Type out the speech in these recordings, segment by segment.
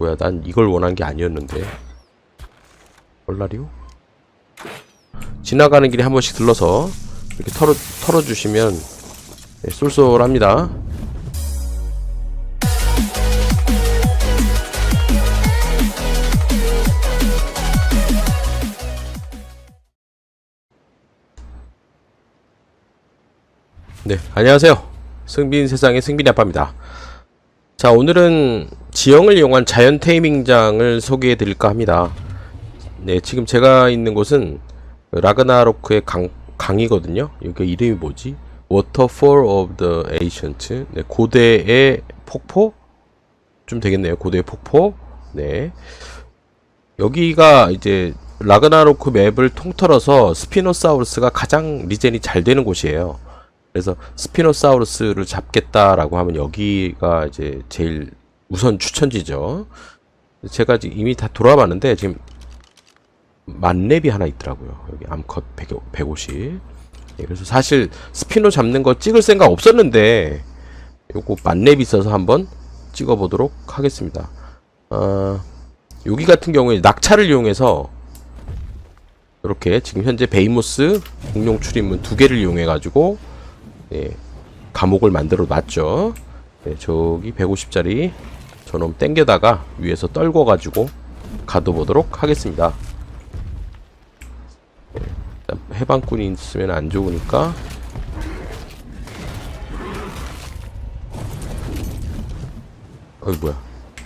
뭐야 난 이걸 원한 게 아니었는데. 얼라리오? 지나가는 길에 한 번씩 들러서 이렇게 털어, 털어주시면 네, 쏠쏠합니다. 네 안녕하세요. 승빈 세상의 승빈이 아빠입니다. 자 오늘은 지형을 이용한 자연 테이밍장을 소개해 드릴까 합니다. 네 지금 제가 있는 곳은 라그나로크의 강, 강이거든요. 여기 이름이 뭐지? Waterfall of the Ancient. 네, 고대의 폭포? 좀 되겠네요. 고대의 폭포? 네. 여기가 이제 라그나로크 맵을 통틀어서 스피노사우루스가 가장 리젠이 잘 되는 곳이에요. 그래서 스피노사우루스를 잡겠다라고 하면 여기가 이제 제일 우선 추천지죠. 제가 지금 이미 다 돌아봤는데 지금 만렙이 하나 있더라고요. 여기 암컷 100, 150. 예, 그래서 사실 스피노 잡는 거 찍을 생각 없었는데 요거 만렙이 있어서 한번 찍어보도록 하겠습니다. 어, 여기 같은 경우에 낙차를 이용해서 이렇게 지금 현재 베이모스 공룡 출입문 두 개를 이용해 가지고 예, 감옥을 만들어 놨죠. 예, 저기 150짜리 저놈 땡겨다가 위에서 떨궈 가지고 가둬보도록 하겠습니다. 해방꾼이 있으면 안 좋으니까 어이 뭐야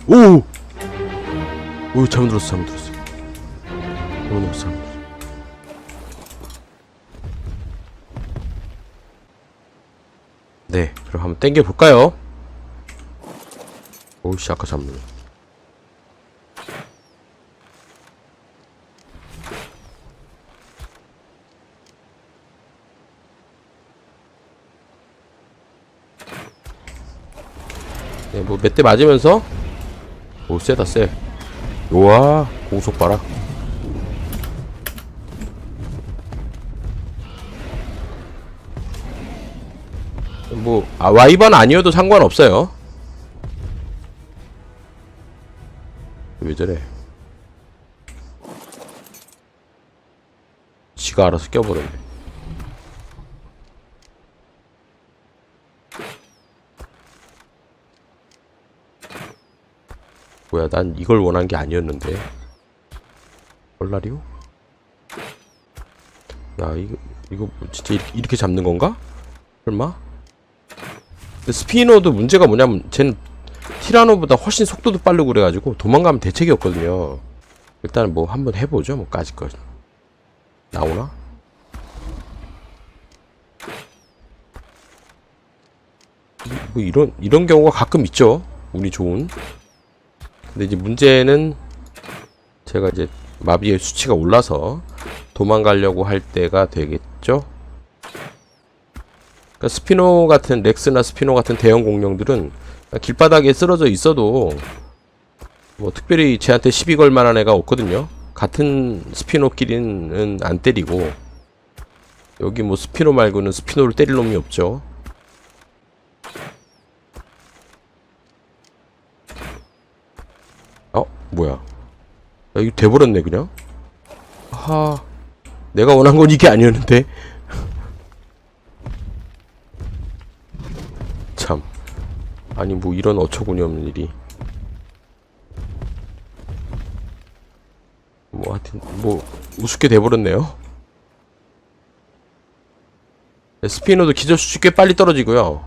오! 오 잘못 들었어 잘못 들었어 잘못 들었어 네, 그럼 한번 땡겨 볼까요? 오우씨, 아까 잡네. 네, 뭐몇 대 맞으면서 오 세다 세. 우와, 공속 봐라. 뭐 아, 와이번 아니어도 상관없어요. 왜 저래? 지가 알아서 껴버렸네. 뭐야, 난 이걸 원한 게 아니었는데. 얼라리오? 야, 이거, 이거 뭐 진짜 이렇게, 잡는 건가? 설마? 스피너도 문제가 뭐냐면 쟤는 티라노보다 훨씬 속도도 빠르고 그래가지고 도망가면 대책이 없거든요. 일단 뭐 한번 해보죠. 뭐 까짓 거 나오나? 뭐 이런 이런 경우가 가끔 있죠. 운이 좋은. 근데 이제 문제는 제가 이제 마비의 수치가 올라서 도망가려고 할 때가 되겠죠. 그러니까 스피노 같은 렉스나 스피노 같은 대형 공룡들은 길바닥에 쓰러져 있어도 뭐 특별히 쟤한테 시비 걸 만한 애가 없거든요. 같은 스피노끼리는 안 때리고 여기 뭐 스피노 말고는 스피노를 때릴 놈이 없죠. 어 뭐야? 야, 이거 돼버렸네 그냥. 하 내가 원한 건 이게 아니었는데. 아니 뭐 이런 어처구니 없는 일이. 뭐 하여튼 뭐 우습게 돼버렸네요. 네, 스피너도 기저수치 꽤 빨리 떨어지고요.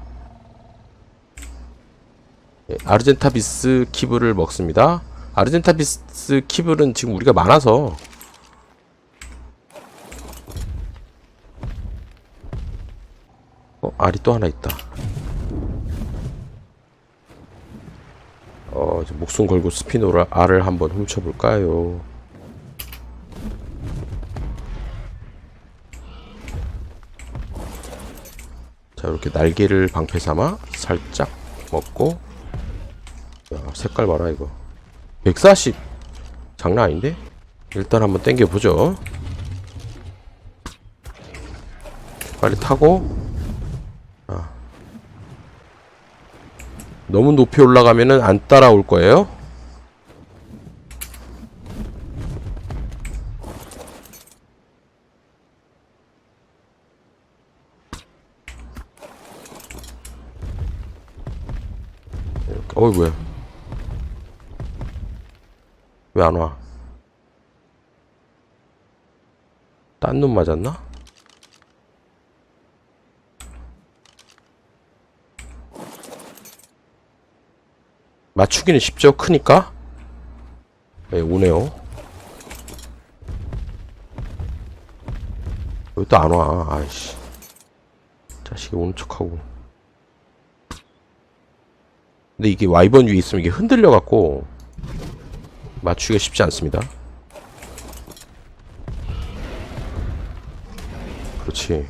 예, 아르젠타비스 키블을 먹습니다. 아르젠타비스 키블은 지금 우리가 많아서. 어 알이 또 하나 있다 어, 이제 목숨 걸고 스피노를 알을 한번 훔쳐볼까요? 자, 이렇게 날개를 방패 삼아 살짝 먹고. 야, 색깔 봐라 이거. 140 장난 아닌데? 일단 한번 땡겨보죠. 빨리 타고 너무 높이 올라가면은 안 따라올 거예요. 어이 뭐야 왜 안 와? 딴 놈 맞았나? 맞추기는 쉽죠? 크니까? 네 오네요. 왜 또 안 와? 아이씨. 자식이 오는 척하고. 근데 이게 와이번 위에 있으면 이게 흔들려 갖고 맞추기가 쉽지 않습니다. 그렇지.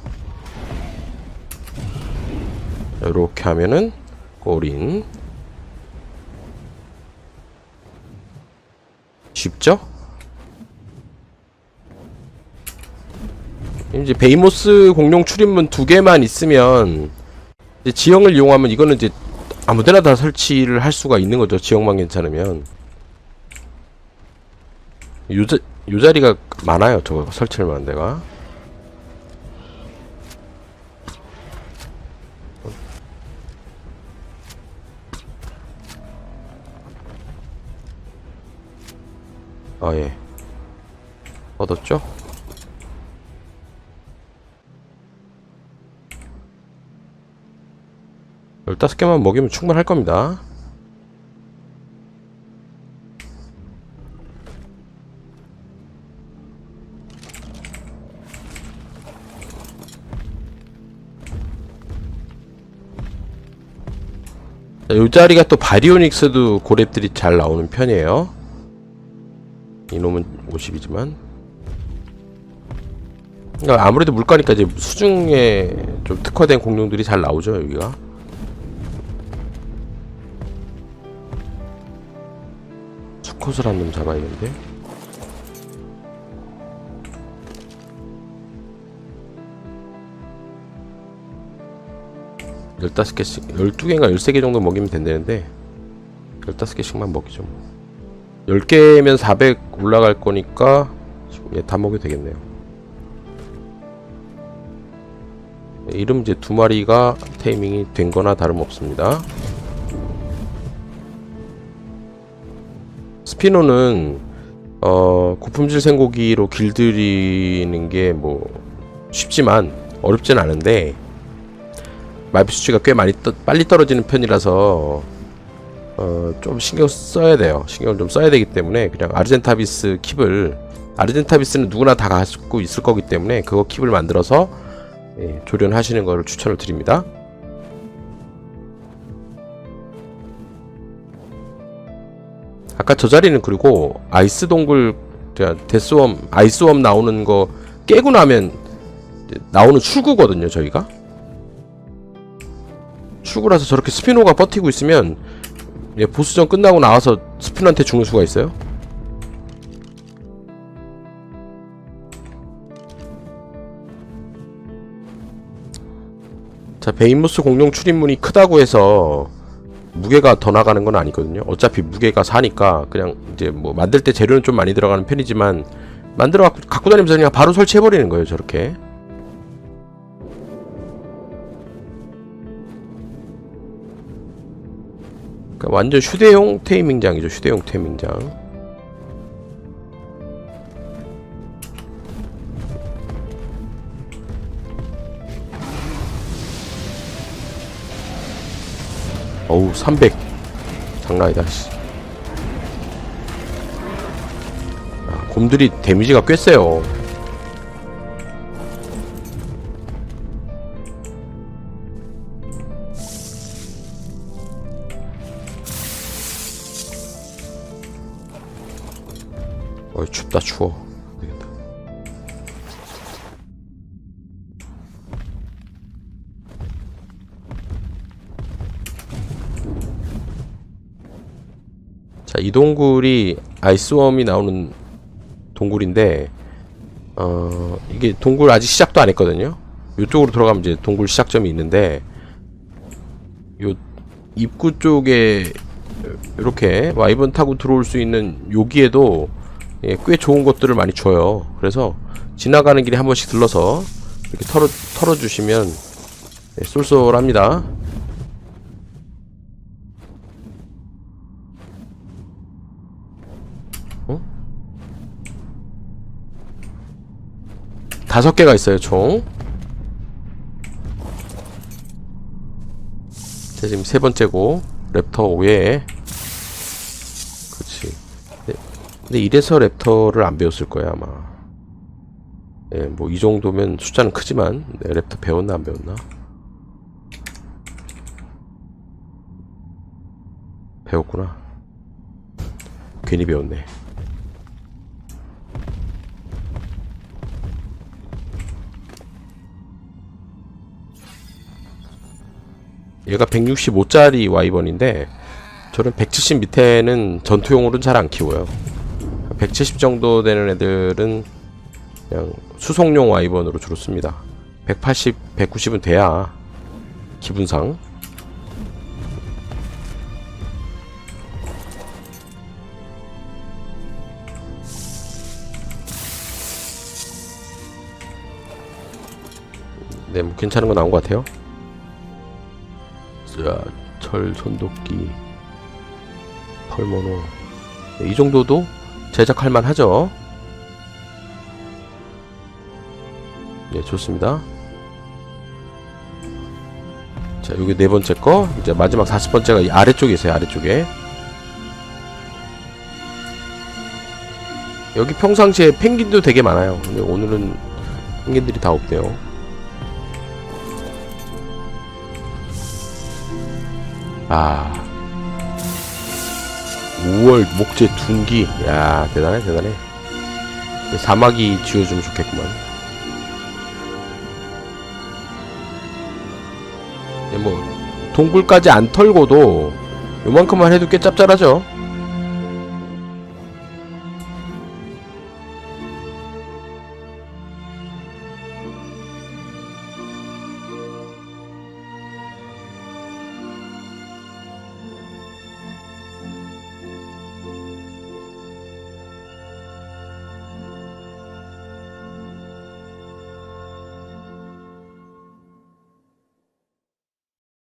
이렇게 하면은 골인 쉽죠? 이제 베이모스 공룡 출입문 두 개만 있으면 지형을 이용하면 이거는 이제 아무데나 다 설치를 할 수가 있는 거죠. 지형만 괜찮으면. 요, 자, 요 자리가 많아요. 저거 설치할 만한 데가. 아, 예. 얻었죠? 열다섯 개만 먹이면 충분할 겁니다. 자, 요 자리가 또 바리오닉스도 고랩들이 잘 나오는 편이에요. 이놈은 50이지만. 그러니까 아무래도 물가니까 이제 수중에 좀 특화된 공룡들이 잘 나오죠, 여기가. 수컷을 한놈 잡아야겠는데. 열다섯 개씩, 열두 개인가 열세 개 정도 먹이면 된다는데, 열다섯 개씩만 먹이죠. 뭐. 열 개면 400 올라갈 거니까, 예, 다 먹여도 되겠네요. 예, 이름 이제 두 마리가 테이밍이 된 거나 다름없습니다. 스피노는 어, 고품질 생고기로 길들이는 게 뭐 쉽지만 어렵진 않은데 마비 수치가 꽤 많이 떠, 빨리 떨어지는 편이라서 어, 좀 신경 써야 돼요. 신경을 좀 써야 되기 때문에 그냥 아르젠타비스 킵을 아르젠타비스는 누구나 다 갖고 있을 거기 때문에 그거 킵을 만들어서 예, 조련하시는 것을 추천을 드립니다. 아까 저 자리는 그리고 아이스 동굴 데스웜 아이스웜 나오는 거 깨고 나면 나오는 출구거든요 저희가 출구라서 저렇게 스피노가 버티고 있으면 예, 보스전 끝나고 나와서 스피노한테 죽는 수가 있어요 자 베인모스 공룡 출입문이 크다고 해서 무게가 더 나가는 건 아니거든요. 어차피 무게가 사니까 그냥 이제 뭐 만들 때 재료는 좀 많이 들어가는 편이지만 만들어 갖고, 갖고 다니면서 그냥 바로 설치해 버리는 거예요. 저렇게. 그러니까 완전 휴대용 테이밍장이죠. 휴대용 테이밍장. 어우 300 장난 아니다 씨. 아, 곰들이 데미지가 꽤 세요 어이 춥다 추워 되겠다. 자, 이 동굴이 아이스웜이 나오는 동굴인데, 어, 이게 동굴 아직 시작도 안 했거든요? 이쪽으로 들어가면 이제 동굴 시작점이 있는데, 요, 입구 쪽에, 이렇게 와이번 타고 들어올 수 있는 여기에도 예, 꽤 좋은 것들을 많이 줘요. 그래서 지나가는 길에 한 번씩 들러서 이렇게 털어, 털어주시면 예, 쏠쏠합니다. 어? 다섯 개가 있어요, 총. 제가 지금 세 번째고, 랩터 5에 근데 이래서 랩터를 안 배웠을 거야, 아마. 예, 뭐, 이 정도면 숫자는 크지만, 네, 랩터 배웠나, 안 배웠나? 배웠구나. 괜히 배웠네. 얘가 165짜리 와이번인데 저는 170 밑에는 전투용으로는 잘 안 키워요. 170 정도 되는 애들은 그냥 수송용 와이번으로 주로 씁니다. 180, 190은 돼야 기분상 네, 뭐 괜찮은 거 나온 것 같아요. 자, 철 손도끼, 펄모노. 네, 이 정도도 제작할 만하죠. 네, 좋습니다. 자, 여기 네 번째 거, 이제 마지막 40번째가 이 아래쪽에 있어요, 아래쪽에. 여기 평상시에 펭귄도 되게 많아요. 근데 오늘은 펭귄들이 다 없네요. 아 5월 목재 둔기. 야 대단해 대단해. 사막이 지어주면 좋겠구만. 예, 뭐 동굴까지 안 털고도 요만큼만 해도 꽤 짭짤하죠